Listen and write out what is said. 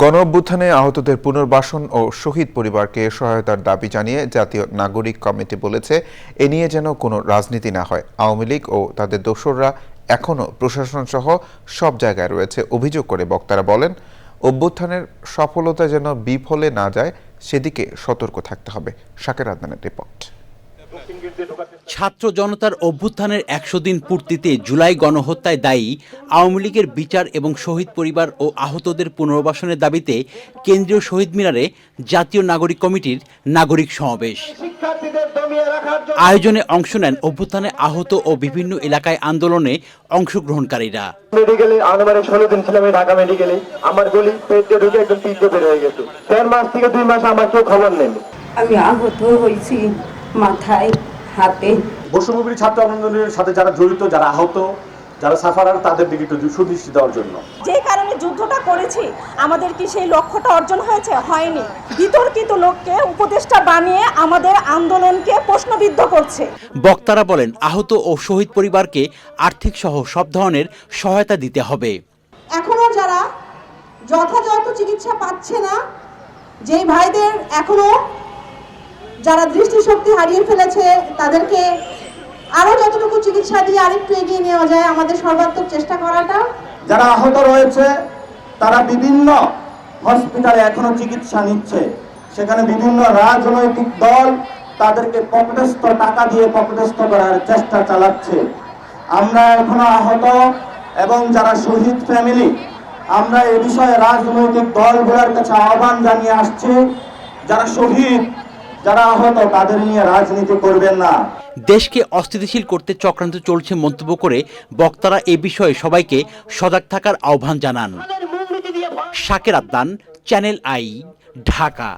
গণ অভ্যুত্থানে আহতদের পুনর্বাসন ও শহীদ পরিবারকে সহায়তার দাবি জানিয়ে জাতীয় নাগরিক কমিটি বলেছে, এ নিয়ে যেন কোনো রাজনীতি না হয়। আওয়ামী লীগ ও তাদের দোসররা এখনও প্রশাসন সহ সব জায়গায় রয়েছে অভিযোগ করে বক্তারা বলেন, অভ্যুত্থানের সফলতা যেন বিফলে না যায়, সেদিকে সতর্ক থাকতে হবে। শাকের আদনানের রিপোর্ট। ছাত্র জনতার অভ্যুত্থানের একশো দিন পূর্তিতে জুলাই গণহত্যায় দায়ী আওয়ামী লীগের বিচার এবং শহীদ পরিবার ও আহতদের পুনর্বাসনের দাবিতে কেন্দ্রীয় শহীদ মিনারে জাতীয় নাগরিক কমিটির নাগরিক সমাবেশ। আয়োজনে অংশ নেন অভ্যুত্থানে আহত ও বিভিন্ন এলাকায় আন্দোলনে অংশগ্রহণকারীরা। মেডিকেলে আনুমানিক ষোলো দিন ছিলাম ঢাকা মেডিকেলে। আমার গলি পেটে ঢুকে একদম তীব্র বের হয়ে গেছে। দেড় মাস থেকে দুই মাস আমার কেউ খবর নেন আমি আহত হয়েছি মাথায়। হাতে। বৈষম্যবিরোধী ছাত্র আন্দোলনের সাথে যারা জড়িত যারা আহত যারা সাফারার তাদের দিকে একটু সুদৃষ্টি দেওয়ার জন্য। যে কারণে যুদ্ধটা করেছি আমাদের কি সেই লক্ষ্যটা অর্জন হয়েছে? হয়নি। বিতর্কিত লোককে উপদেষ্টা বানিয়ে আমাদের আন্দোলনকে প্রশ্নবিদ্ধ করছে। বক্তারা বলেন আহত ও শহীদ পরিবারকে আর্থিক সহ সব ধরনের সহায়তা দিতে হবে। এখনও যারা যথাযথ চিকিৎসা পাচ্ছে না যেই ভাইদের এখনও যারা দৃষ্টিশক্তি হারিয়ে ফেলেছে, তাদেরকে আরও যতটুকু চিকিৎসা দিয়ে আরেকটু এগিয়ে নেওয়া যায়, আমাদের সর্বাত্মক চেষ্টা করাটা। যারা আহত রয়েছে, তারা বিভিন্ন হসপিটালে এখনও চিকিৎসা নিচ্ছে। সেখানে বিভিন্ন রাজনৈতিক দল তাদেরকে পকেটস্থ টাকা দিয়ে পকেটস্থ করার চেষ্টা চালাচ্ছে। আমরা এখনও আহত এবং যারা শহীদ ফ্যামিলি, আমরা এ বিষয়ে রাজনৈতিক দলগুলোর কাছে আহ্বান জানিয়ে আসছি, যারা শহীদ যারা আহত, তাদের নিয়ে রাজনীতি করবেন না। দেশকে অস্থিতিশীল করতে চক্রান্ত চলছে মন্তব্য করে বক্তারা এ বিষয়ে সবাইকে সজাগ থাকার আহ্বান জানান। শাকের আদান চ্যানেল আই, ঢাকা।